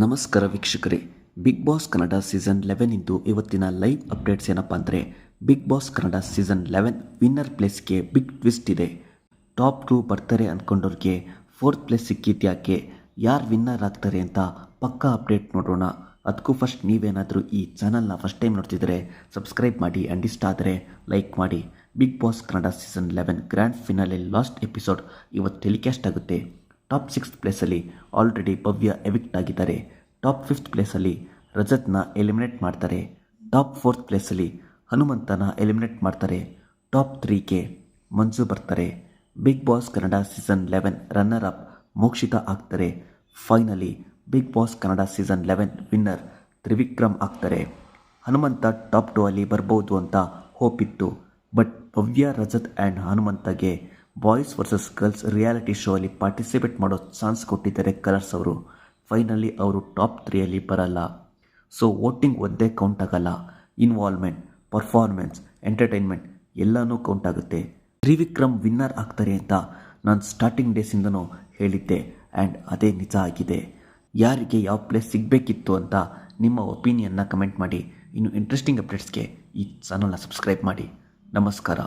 ನಮಸ್ಕಾರ ವೀಕ್ಷಕರೇ. Bigg Boss Kannada season eleven ಇಂದು ಇವತ್ತಿನ ಲೈವ್ ಅಪ್ಡೇಟ್ಸ್ ಏನಪ್ಪ ಅಂದರೆ, Bigg Boss Kannada season eleven winner ಪ್ಲೇಸ್ಗೆ ಬಿಗ್ ಟ್ವಿಸ್ಟ್ ಇದೆ. ಟಾಪ್ ಟೂ ಬರ್ತಾರೆ ಅಂದ್ಕೊಂಡವ್ರಿಗೆ ಫೋರ್ತ್ ಪ್ಲೇಸ್ ಸಿಕ್ಕಿದ್ಯಾಕೆ ಯಾರು ವಿನ್ನರ್ ಆಗ್ತಾರೆ ಅಂತ ಪಕ್ಕಾ ಅಪ್ಡೇಟ್ ನೋಡೋಣ. ಅದಕ್ಕೂ ಫಸ್ಟ್ ನೀವೇನಾದರೂ ಈ ಚಾನಲ್ನ ಫಸ್ಟ್ ಟೈಮ್ ನೋಡ್ತಿದ್ರೆ, ಸಬ್ಸ್ಕ್ರೈಬ್ ಮಾಡಿ ಆ್ಯಂಡ್ ಇಷ್ಟ ಆದರೆ ಲೈಕ್ ಮಾಡಿ. Bigg Boss Kannada season eleven grand finale last episode ಇವತ್ತು ಟೆಲಿಕಾಸ್ಟ್ ಆಗುತ್ತೆ. ಟಾಪ್ ಸಿಕ್ಸ್ತ್ ಪ್ಲೇಸಲ್ಲಿ ಆಲ್ರೆಡಿ ಭವ್ಯ ಎವಿಕ್ಟ್ ಆಗಿದ್ದಾರೆ. ಟಾಪ್ ಫಿಫ್ತ್ ಪ್ಲೇಸಲ್ಲಿ ರಜತ್ನ ಎಲಿಮಿನೇಟ್ ಮಾಡ್ತಾರೆ. ಟಾಪ್ ಫೋರ್ತ್ ಪ್ಲೇಸಲ್ಲಿ ಹನುಮಂತನ ಎಲಿಮಿನೇಟ್ ಮಾಡ್ತಾರೆ. ಟಾಪ್ ತ್ರೀಗೆ ಮಂಜು ಬರ್ತಾರೆ. Bigg Boss Kannada season eleven runner up Mokshitha ಆಗ್ತಾರೆ. Finally Bigg Boss Kannada season eleven winner Trivikram ಆಗ್ತಾರೆ. ಹನುಮಂತ ಟಾಪ್ ಟು ಅಲ್ಲಿ ಬರ್ಬೋದು ಅಂತ ಹೋಪ್ ಇತ್ತು. But Bhavya Rajath and ಹನುಮಂತಗೆ boys versus girls reality show ಅಲ್ಲಿ ಪಾರ್ಟಿಸಿಪೇಟ್ ಮಾಡೋ ಚಾನ್ಸ್ ಕೊಟ್ಟಿದ್ದಾರೆ ಕಲರ್ಸ್ ಅವರು. ಫೈನಲಿ ಅವರು ಟಾಪ್ ತ್ರೀಯಲ್ಲಿ ಬರಲ್ಲ. ಸೊ ವೋಟಿಂಗ್ ಒಂದೇ ಕೌಂಟ್ ಆಗಲ್ಲ. ಇನ್ವಾಲ್ವ್ಮೆಂಟ್ ಪರ್ಫಾರ್ಮೆನ್ಸ್ ಎಂಟರ್ಟೈನ್ಮೆಂಟ್ ಎಲ್ಲನೂ ಕೌಂಟ್ ಆಗುತ್ತೆ. ತ್ರಿವಿಕ್ರಮ್ ವಿನ್ನರ್ ಆಗ್ತಾರೆ ಅಂತ ನಾನು ಸ್ಟಾರ್ಟಿಂಗ್ ಡೇಸಿಂದನೂ ಹೇಳಿದ್ದೆ. ಆ್ಯಂಡ್ ಅದೇ ನಿಜ ಆಗಿದೆ. ಯಾರಿಗೆ ಯಾವ ಪ್ಲೇಸ್ ಸಿಗಬೇಕಿತ್ತು ಅಂತ ನಿಮ್ಮ ಒಪಿನಿಯನ್ನ ಕಮೆಂಟ್ ಮಾಡಿ. ಇನ್ನು ಇಂಟ್ರೆಸ್ಟಿಂಗ್ ಅಪ್ಡೇಟ್ಸ್ಗೆ ಈ ಚಾನಲ್ನ ಸಬ್ಸ್ಕ್ರೈಬ್ ಮಾಡಿ. ನಮಸ್ಕಾರ.